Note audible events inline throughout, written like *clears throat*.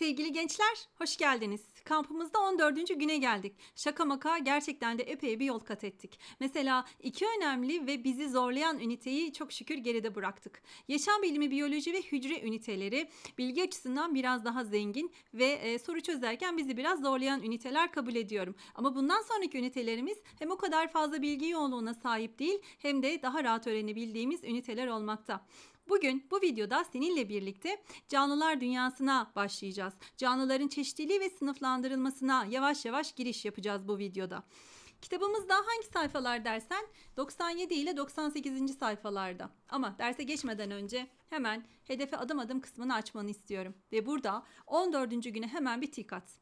Sevgili gençler, hoş geldiniz. Kampımızda 14. güne geldik. Şaka maka gerçekten de epey bir yol kat ettik. Mesela iki önemli ve bizi zorlayan üniteyi çok şükür geride bıraktık. Yaşam bilimi, biyoloji ve hücre üniteleri bilgi açısından biraz daha zengin ve e, soru çözerken bizi biraz zorlayan üniteler kabul ediyorum. Ama bundan sonraki ünitelerimiz hem o kadar fazla bilgi yoğunluğuna sahip değil hem de daha rahat öğrenebildiğimiz üniteler olmakta. Bugün bu videoda seninle birlikte canlılar dünyasına başlayacağız. Canlıların çeşitliliği ve sınıflandırılmasına yavaş yavaş giriş yapacağız bu videoda. Kitabımızda hangi sayfalar dersen 97 ile 98. sayfalarda. Ama derse geçmeden önce hemen hedefe adım adım kısmını açmanı istiyorum. Ve burada 14. güne hemen bir tik at.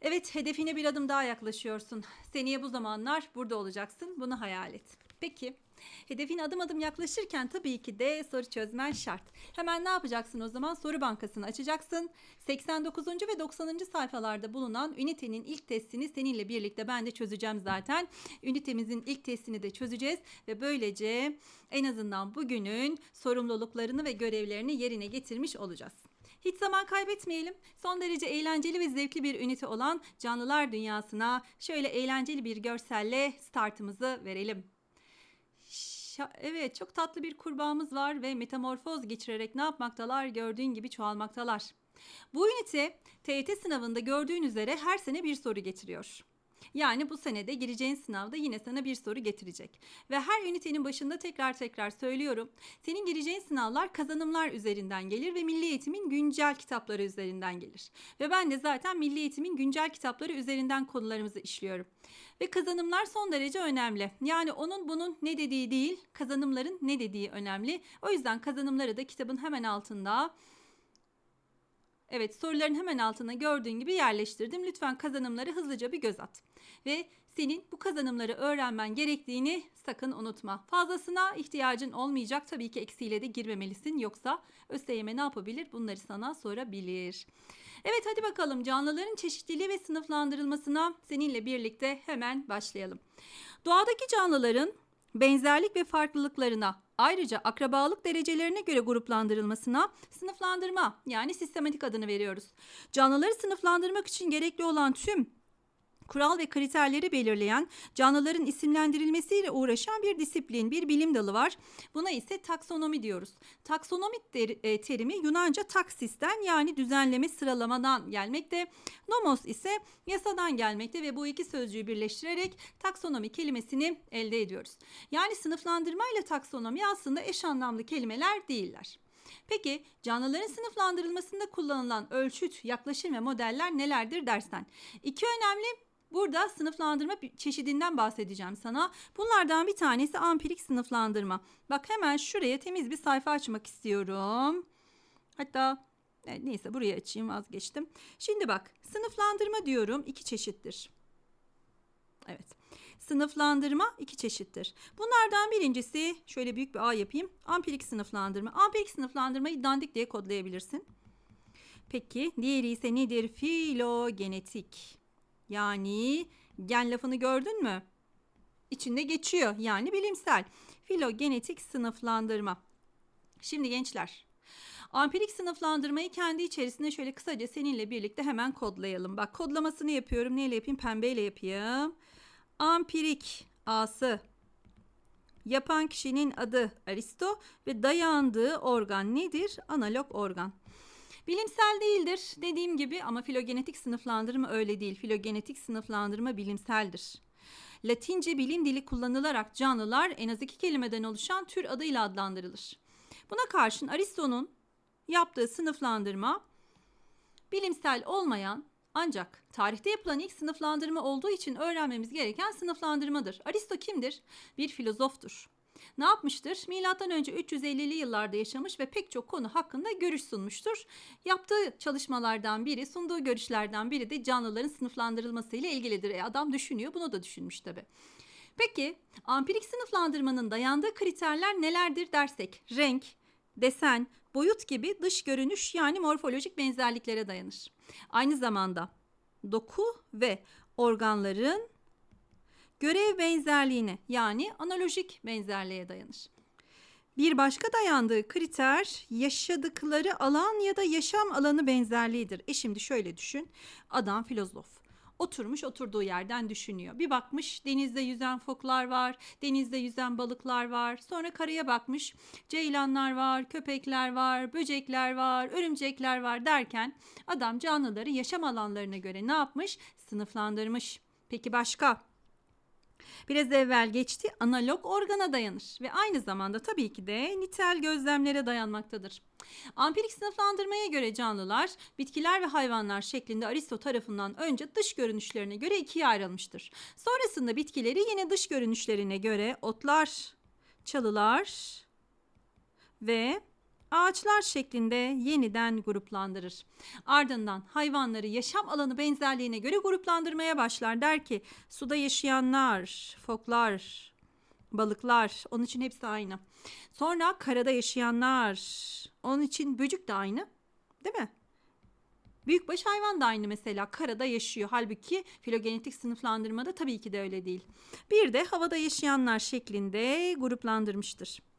Evet hedefine bir adım daha yaklaşıyorsun. Seneye bu zamanlar burada olacaksın. Bunu hayal et. Peki hedefine adım adım yaklaşırken tabii ki de soru çözmen şart. Hemen ne yapacaksın o zaman? Soru bankasını açacaksın. 89. ve 90. sayfalarda bulunan ünitenin ilk testini seninle birlikte ben de çözeceğim zaten. Ünitemizin ilk testini de çözeceğiz ve böylece en azından bugünün sorumluluklarını ve görevlerini yerine getirmiş olacağız. Hiç zaman kaybetmeyelim. Son derece eğlenceli ve zevkli bir ünite olan canlılar dünyasına şöyle eğlenceli bir görselle startımızı verelim. Evet çok tatlı bir kurbağamız var ve metamorfoz geçirerek ne yapmaktalar gördüğün gibi çoğalmaktalar. Bu ünite TYT sınavında gördüğün üzere her sene bir soru getiriyor. Yani bu senede gireceğin sınavda yine sana bir soru getirecek. Ve her ünitenin başında tekrar tekrar söylüyorum. Senin gireceğin sınavlar kazanımlar üzerinden gelir ve Milli Eğitim'in güncel kitapları üzerinden gelir. Ve ben de zaten Milli Eğitim'in güncel kitapları üzerinden konularımızı işliyorum. Ve kazanımlar son derece önemli. Yani onun bunun ne dediği değil, kazanımların ne dediği önemli. O yüzden kazanımları da kitabın hemen altında Evet soruların hemen altına gördüğün gibi yerleştirdim. Lütfen kazanımları hızlıca bir göz at. Ve senin bu kazanımları öğrenmen gerektiğini sakın unutma. Fazlasına ihtiyacın olmayacak. Tabii ki eksiyle de girmemelisin. Yoksa ÖSYM ne yapabilir? Bunları sana sorabilir. Evet hadi bakalım canlıların çeşitliliği ve sınıflandırılmasına seninle birlikte hemen başlayalım. Doğadaki canlıların benzerlik ve farklılıklarına ayrıca akrabalık derecelerine göre gruplandırılmasına sınıflandırma yani sistematik adını veriyoruz. Canlıları sınıflandırmak için gerekli olan tüm kural ve kriterleri belirleyen, canlıların isimlendirilmesiyle uğraşan bir disiplin, bir bilim dalı var. Buna ise taksonomi diyoruz. Taksonomi e, terimi Yunanca taksisten yani düzenleme sıralamadan gelmekte. Nomos ise yasadan gelmekte ve bu iki sözcüğü birleştirerek taksonomi kelimesini elde ediyoruz. Yani sınıflandırma ile taksonomi aslında eş anlamlı kelimeler değiller. Peki canlıların sınıflandırılmasında kullanılan ölçüt, yaklaşım ve modeller nelerdir dersen? İki önemli Burada sınıflandırma çeşidinden bahsedeceğim sana. Bunlardan bir tanesi ampirik sınıflandırma. Bak hemen şuraya temiz bir sayfa açmak istiyorum. Hatta e, neyse buraya açayım vazgeçtim. Şimdi bak sınıflandırma diyorum iki çeşittir. Evet. Sınıflandırma iki çeşittir. Bunlardan birincisi şöyle büyük bir A yapayım. Ampirik sınıflandırma. Ampirik sınıflandırmayı dandik diye kodlayabilirsin. Peki diğeri ise nedir? Filogenetik. Yani gen lafını gördün mü? İçinde geçiyor. Yani bilimsel. Filogenetik sınıflandırma. Şimdi gençler. Ampirik sınıflandırmayı kendi içerisinde şöyle kısaca seninle birlikte hemen kodlayalım. Bak kodlamasını yapıyorum. Neyle yapayım? Pembeyle yapayım. Ampirik A'sı yapan kişinin adı Aristo ve dayandığı organ nedir? Analog organ. Bilimsel değildir dediğim gibi ama filogenetik sınıflandırma öyle değil. Filogenetik sınıflandırma bilimseldir. Latince bilim dili kullanılarak canlılar en az iki kelimeden oluşan tür adıyla adlandırılır. Buna karşın Aristo'nun yaptığı sınıflandırma bilimsel olmayan ancak tarihte yapılan ilk sınıflandırma olduğu için öğrenmemiz gereken sınıflandırmadır. Aristo kimdir? Bir filozoftur. Ne yapmıştır? Milattan önce 350'li yıllarda yaşamış ve pek çok konu hakkında görüş sunmuştur. Yaptığı çalışmalardan biri, sunduğu görüşlerden biri de canlıların sınıflandırılması ile ilgilidir. E adam düşünüyor, bunu da düşünmüş tabi. Peki ampirik sınıflandırmanın dayandığı kriterler nelerdir dersek renk, desen, boyut gibi dış görünüş yani morfolojik benzerliklere dayanır. Aynı zamanda doku ve organların görev benzerliğine yani analojik benzerliğe dayanır. Bir başka dayandığı kriter yaşadıkları alan ya da yaşam alanı benzerliğidir. E şimdi şöyle düşün. Adam filozof. Oturmuş oturduğu yerden düşünüyor. Bir bakmış denizde yüzen foklar var, denizde yüzen balıklar var. Sonra karaya bakmış ceylanlar var, köpekler var, böcekler var, örümcekler var derken adam canlıları yaşam alanlarına göre ne yapmış? Sınıflandırmış. Peki başka? Biraz evvel geçti analog organa dayanır ve aynı zamanda tabii ki de nitel gözlemlere dayanmaktadır. Ampirik sınıflandırmaya göre canlılar, bitkiler ve hayvanlar şeklinde Aristo tarafından önce dış görünüşlerine göre ikiye ayrılmıştır. Sonrasında bitkileri yine dış görünüşlerine göre otlar, çalılar ve ağaçlar şeklinde yeniden gruplandırır. Ardından hayvanları yaşam alanı benzerliğine göre gruplandırmaya başlar. Der ki suda yaşayanlar, foklar, balıklar onun için hepsi aynı. Sonra karada yaşayanlar onun için böcük de aynı değil mi? Büyükbaş hayvan da aynı mesela karada yaşıyor. Halbuki filogenetik sınıflandırmada tabii ki de öyle değil. Bir de havada yaşayanlar şeklinde gruplandırmıştır.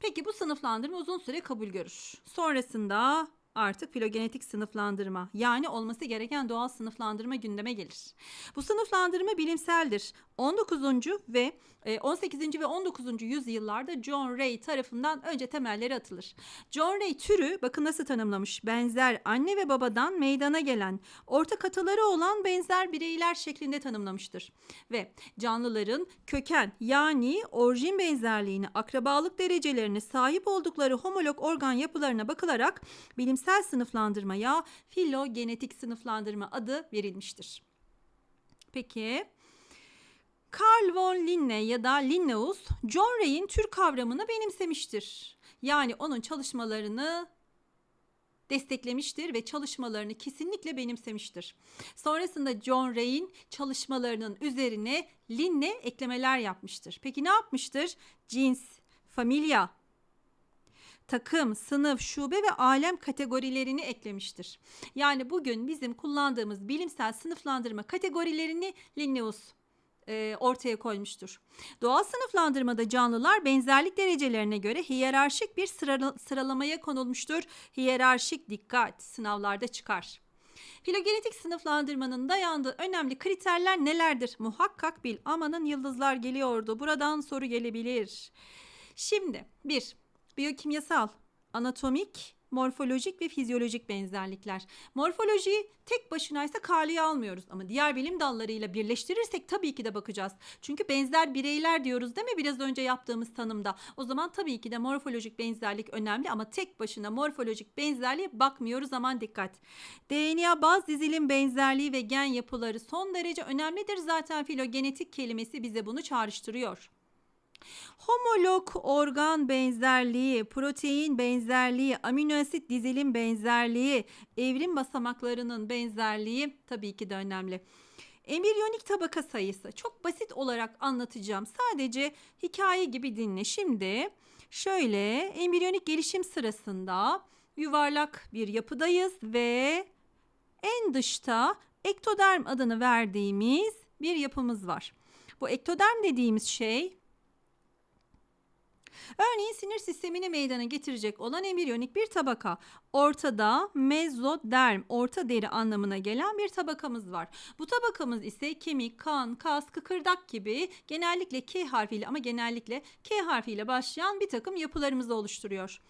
Peki bu sınıflandırma uzun süre kabul görür. Sonrasında artık filogenetik sınıflandırma yani olması gereken doğal sınıflandırma gündeme gelir. Bu sınıflandırma bilimseldir. 19. ve e, 18. ve 19. yüzyıllarda John Ray tarafından önce temelleri atılır. John Ray türü bakın nasıl tanımlamış. Benzer anne ve babadan meydana gelen ortak ataları olan benzer bireyler şeklinde tanımlamıştır. Ve canlıların köken yani orijin benzerliğini, akrabalık derecelerini sahip oldukları homolog organ yapılarına bakılarak bilimsel sınıflandırmaya filogenetik sınıflandırma adı verilmiştir. Peki Carl von Linne ya da Linnaeus John Ray'in tür kavramını benimsemiştir. Yani onun çalışmalarını desteklemiştir ve çalışmalarını kesinlikle benimsemiştir. Sonrasında John Ray'in çalışmalarının üzerine Linne eklemeler yapmıştır. Peki ne yapmıştır? Cins, familya, takım, sınıf, şube ve alem kategorilerini eklemiştir. Yani bugün bizim kullandığımız bilimsel sınıflandırma kategorilerini Linnaeus e, ortaya koymuştur. Doğal sınıflandırmada canlılar benzerlik derecelerine göre hiyerarşik bir sıra, sıralamaya konulmuştur. Hiyerarşik dikkat sınavlarda çıkar. Filogenetik sınıflandırmanın dayandığı önemli kriterler nelerdir? Muhakkak bil. Amanın yıldızlar geliyordu. Buradan soru gelebilir. Şimdi bir Biyokimyasal, anatomik, morfolojik ve fizyolojik benzerlikler. Morfolojiyi tek başına ise kaleye almıyoruz ama diğer bilim dallarıyla birleştirirsek tabii ki de bakacağız. Çünkü benzer bireyler diyoruz değil mi biraz önce yaptığımız tanımda? O zaman tabii ki de morfolojik benzerlik önemli ama tek başına morfolojik benzerliğe bakmıyoruz aman dikkat. DNA baz dizilim benzerliği ve gen yapıları son derece önemlidir. Zaten filogenetik kelimesi bize bunu çağrıştırıyor. Homolog organ benzerliği, protein benzerliği, amino asit dizilim benzerliği, evrim basamaklarının benzerliği tabii ki de önemli. Embriyonik tabaka sayısı çok basit olarak anlatacağım. Sadece hikaye gibi dinle. Şimdi şöyle embriyonik gelişim sırasında yuvarlak bir yapıdayız ve en dışta ektoderm adını verdiğimiz bir yapımız var. Bu ektoderm dediğimiz şey Örneğin sinir sistemini meydana getirecek olan embriyonik bir tabaka. Ortada mezoderm, orta deri anlamına gelen bir tabakamız var. Bu tabakamız ise kemik, kan, kas, kıkırdak gibi genellikle K harfiyle ama genellikle K harfiyle başlayan bir takım yapılarımızı oluşturuyor.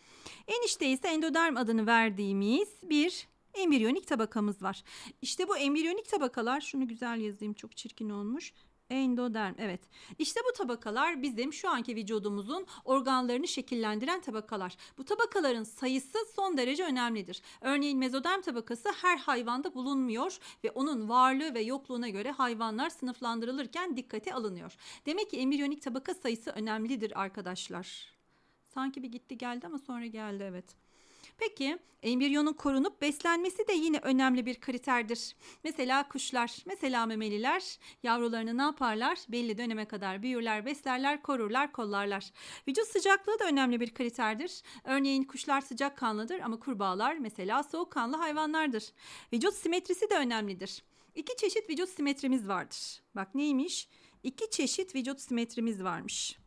Enişte ise endoderm adını verdiğimiz bir embriyonik tabakamız var. İşte bu embriyonik tabakalar şunu güzel yazayım çok çirkin olmuş. Endoderm evet. İşte bu tabakalar bizim şu anki vücudumuzun organlarını şekillendiren tabakalar. Bu tabakaların sayısı son derece önemlidir. Örneğin mezoderm tabakası her hayvanda bulunmuyor ve onun varlığı ve yokluğuna göre hayvanlar sınıflandırılırken dikkate alınıyor. Demek ki embriyonik tabaka sayısı önemlidir arkadaşlar. Sanki bir gitti geldi ama sonra geldi evet. Peki embriyonun korunup beslenmesi de yine önemli bir kriterdir. Mesela kuşlar, mesela memeliler yavrularını ne yaparlar? Belli döneme kadar büyürler, beslerler, korurlar, kollarlar. Vücut sıcaklığı da önemli bir kriterdir. Örneğin kuşlar sıcak kanlıdır ama kurbağalar mesela soğuk kanlı hayvanlardır. Vücut simetrisi de önemlidir. İki çeşit vücut simetrimiz vardır. Bak neymiş? İki çeşit vücut simetrimiz varmış.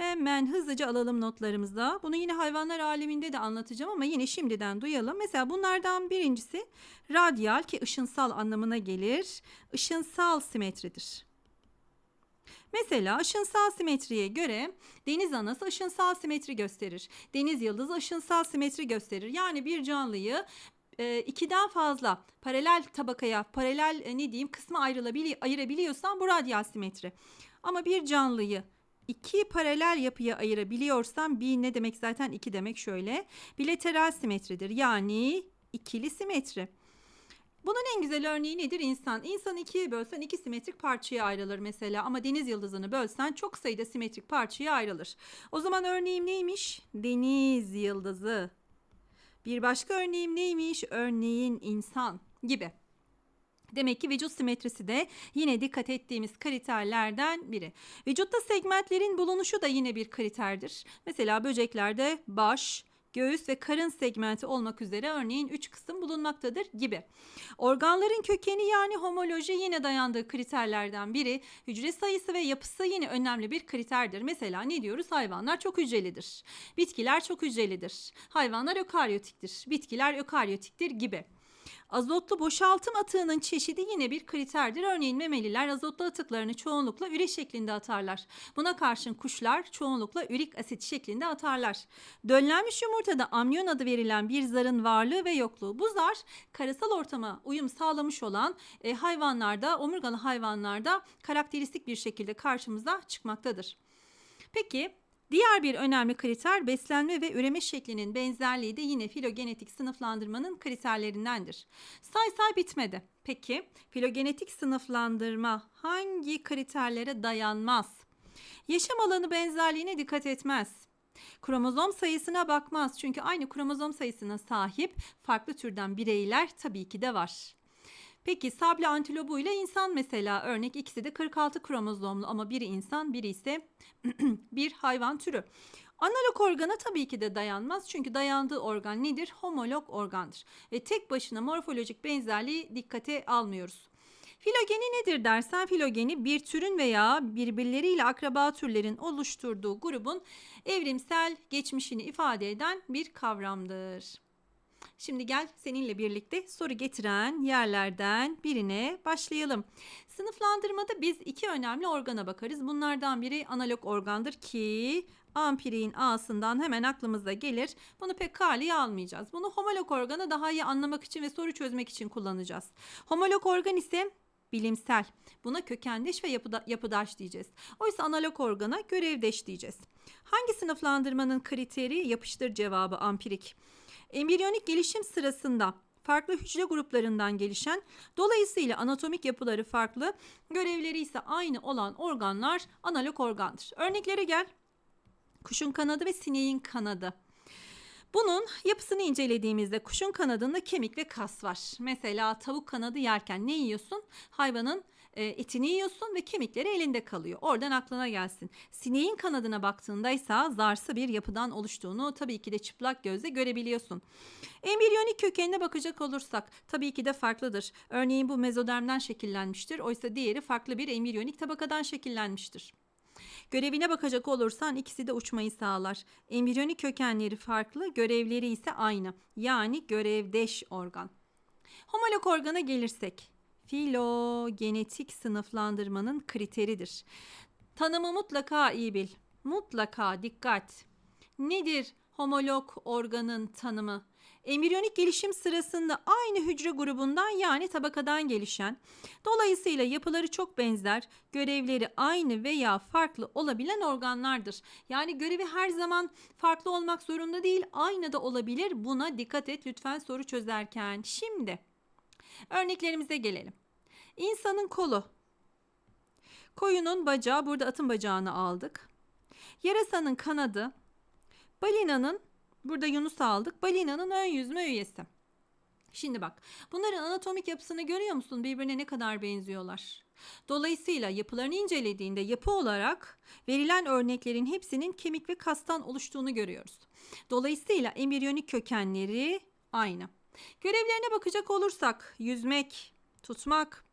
Hemen hızlıca alalım notlarımıza. Bunu yine hayvanlar aleminde de anlatacağım ama yine şimdiden duyalım. Mesela bunlardan birincisi radyal ki ışınsal anlamına gelir. Işınsal simetridir. Mesela ışınsal simetriye göre deniz anası ışınsal simetri gösterir. Deniz yıldızı ışınsal simetri gösterir. Yani bir canlıyı e, ikiden fazla paralel tabakaya, paralel e, ne diyeyim kısma ayrılabili ayırabiliyorsan bu radyal simetri. Ama bir canlıyı iki paralel yapıya ayırabiliyorsam bir ne demek zaten iki demek şöyle. Bilateral simetridir. Yani ikili simetri. Bunun en güzel örneği nedir? İnsan. İnsanı ikiye bölsen iki simetrik parçaya ayrılır mesela ama deniz yıldızını bölsen çok sayıda simetrik parçaya ayrılır. O zaman örneğim neymiş? Deniz yıldızı. Bir başka örneğim neymiş? Örneğin insan gibi. Demek ki vücut simetrisi de yine dikkat ettiğimiz kriterlerden biri. Vücutta segmentlerin bulunuşu da yine bir kriterdir. Mesela böceklerde baş, göğüs ve karın segmenti olmak üzere örneğin 3 kısım bulunmaktadır gibi. Organların kökeni yani homoloji yine dayandığı kriterlerden biri. Hücre sayısı ve yapısı yine önemli bir kriterdir. Mesela ne diyoruz? Hayvanlar çok hücrelidir. Bitkiler çok hücrelidir. Hayvanlar ökaryotiktir. Bitkiler ökaryotiktir gibi. Azotlu boşaltım atığının çeşidi yine bir kriterdir. Örneğin memeliler azotlu atıklarını çoğunlukla üre şeklinde atarlar. Buna karşın kuşlar çoğunlukla ürik asit şeklinde atarlar. Döllenmiş yumurtada amniyon adı verilen bir zarın varlığı ve yokluğu. Bu zar karasal ortama uyum sağlamış olan e, hayvanlarda, omurgalı hayvanlarda karakteristik bir şekilde karşımıza çıkmaktadır. Peki Diğer bir önemli kriter beslenme ve üreme şeklinin benzerliği de yine filogenetik sınıflandırmanın kriterlerindendir. Say say bitmedi. Peki filogenetik sınıflandırma hangi kriterlere dayanmaz? Yaşam alanı benzerliğine dikkat etmez. Kromozom sayısına bakmaz çünkü aynı kromozom sayısına sahip farklı türden bireyler tabii ki de var. Peki sable antilobu ile insan mesela örnek ikisi de 46 kromozomlu ama biri insan biri ise *clears throat* bir hayvan türü. Analog organa tabii ki de dayanmaz çünkü dayandığı organ nedir? Homolog organdır ve tek başına morfolojik benzerliği dikkate almıyoruz. Filogeni nedir dersen filogeni bir türün veya birbirleriyle akraba türlerin oluşturduğu grubun evrimsel geçmişini ifade eden bir kavramdır. Şimdi gel seninle birlikte soru getiren yerlerden birine başlayalım. Sınıflandırmada biz iki önemli organa bakarız. Bunlardan biri analog organdır ki ampiriğin A'sından hemen aklımıza gelir. Bunu pek kaliye almayacağız. Bunu homolog organı daha iyi anlamak için ve soru çözmek için kullanacağız. Homolog organ ise bilimsel. Buna kökendeş ve yapıda, yapıdaş diyeceğiz. Oysa analog organa görevdeş diyeceğiz. Hangi sınıflandırmanın kriteri yapıştır cevabı ampirik. Embriyonik gelişim sırasında farklı hücre gruplarından gelişen, dolayısıyla anatomik yapıları farklı, görevleri ise aynı olan organlar analog organdır. Örneklere gel. Kuşun kanadı ve sineğin kanadı. Bunun yapısını incelediğimizde kuşun kanadında kemik ve kas var. Mesela tavuk kanadı yerken ne yiyorsun? Hayvanın e, etini yiyorsun ve kemikleri elinde kalıyor. Oradan aklına gelsin. Sineğin kanadına baktığında ise zarsı bir yapıdan oluştuğunu tabii ki de çıplak gözle görebiliyorsun. Embriyonik kökenine bakacak olursak tabii ki de farklıdır. Örneğin bu mezodermden şekillenmiştir. Oysa diğeri farklı bir embriyonik tabakadan şekillenmiştir. Görevine bakacak olursan ikisi de uçmayı sağlar. Embriyonik kökenleri farklı, görevleri ise aynı. Yani görevdeş organ. Homolog organa gelirsek, filogenetik sınıflandırmanın kriteridir. Tanımı mutlaka iyi bil. Mutlaka dikkat. Nedir homolog organın tanımı? Embriyonik gelişim sırasında aynı hücre grubundan yani tabakadan gelişen, dolayısıyla yapıları çok benzer, görevleri aynı veya farklı olabilen organlardır. Yani görevi her zaman farklı olmak zorunda değil, aynı da olabilir. Buna dikkat et lütfen soru çözerken. Şimdi örneklerimize gelelim. İnsanın kolu. Koyunun bacağı, burada atın bacağını aldık. Yarasanın kanadı. Balinanın Burada Yunus aldık. Balinanın ön yüzme üyesi. Şimdi bak bunların anatomik yapısını görüyor musun? Birbirine ne kadar benziyorlar. Dolayısıyla yapılarını incelediğinde yapı olarak verilen örneklerin hepsinin kemik ve kastan oluştuğunu görüyoruz. Dolayısıyla embriyonik kökenleri aynı. Görevlerine bakacak olursak yüzmek, tutmak,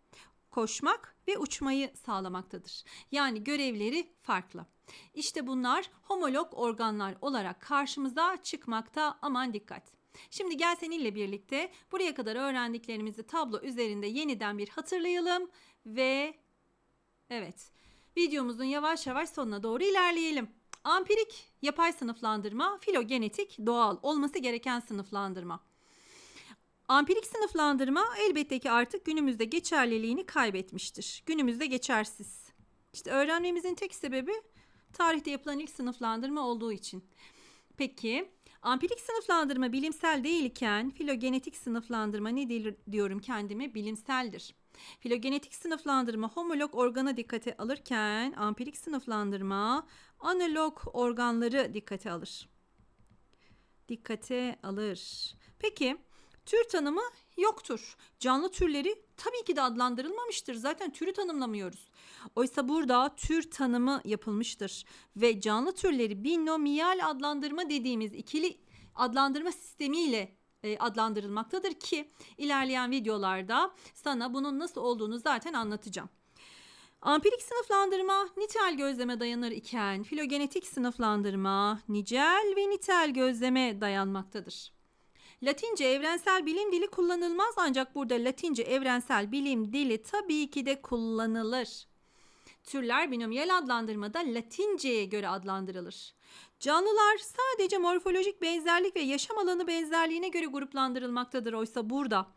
koşmak ve uçmayı sağlamaktadır. Yani görevleri farklı. İşte bunlar homolog organlar olarak karşımıza çıkmakta. Aman dikkat. Şimdi gel seninle birlikte buraya kadar öğrendiklerimizi tablo üzerinde yeniden bir hatırlayalım ve evet videomuzun yavaş yavaş sonuna doğru ilerleyelim. Ampirik yapay sınıflandırma, filogenetik doğal olması gereken sınıflandırma. Ampirik sınıflandırma elbette ki artık günümüzde geçerliliğini kaybetmiştir. Günümüzde geçersiz. İşte öğrenmemizin tek sebebi tarihte yapılan ilk sınıflandırma olduğu için. Peki ampirik sınıflandırma bilimsel değilken filogenetik sınıflandırma nedir diyorum kendime bilimseldir. Filogenetik sınıflandırma homolog organa dikkate alırken ampirik sınıflandırma analog organları dikkate alır. Dikkate alır. Peki tür tanımı yoktur. Canlı türleri tabii ki de adlandırılmamıştır. Zaten türü tanımlamıyoruz. Oysa burada tür tanımı yapılmıştır ve canlı türleri binomiyal adlandırma dediğimiz ikili adlandırma sistemiyle e, adlandırılmaktadır ki ilerleyen videolarda sana bunun nasıl olduğunu zaten anlatacağım. Ampirik sınıflandırma nitel gözleme dayanır iken filogenetik sınıflandırma nicel ve nitel gözleme dayanmaktadır. Latince evrensel bilim dili kullanılmaz ancak burada Latince evrensel bilim dili tabii ki de kullanılır. Türler binomiyal adlandırmada Latinceye göre adlandırılır. Canlılar sadece morfolojik benzerlik ve yaşam alanı benzerliğine göre gruplandırılmaktadır. Oysa burada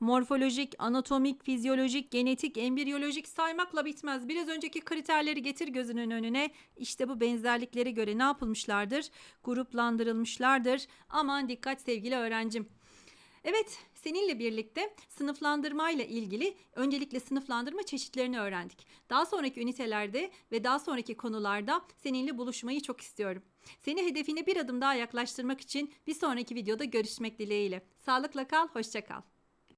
morfolojik, anatomik, fizyolojik, genetik, embriyolojik saymakla bitmez. Biraz önceki kriterleri getir gözünün önüne. İşte bu benzerliklere göre ne yapılmışlardır? Gruplandırılmışlardır. Aman dikkat sevgili öğrencim. Evet, seninle birlikte sınıflandırmayla ilgili öncelikle sınıflandırma çeşitlerini öğrendik. Daha sonraki ünitelerde ve daha sonraki konularda seninle buluşmayı çok istiyorum. Seni hedefine bir adım daha yaklaştırmak için bir sonraki videoda görüşmek dileğiyle. Sağlıkla kal, hoşça kal.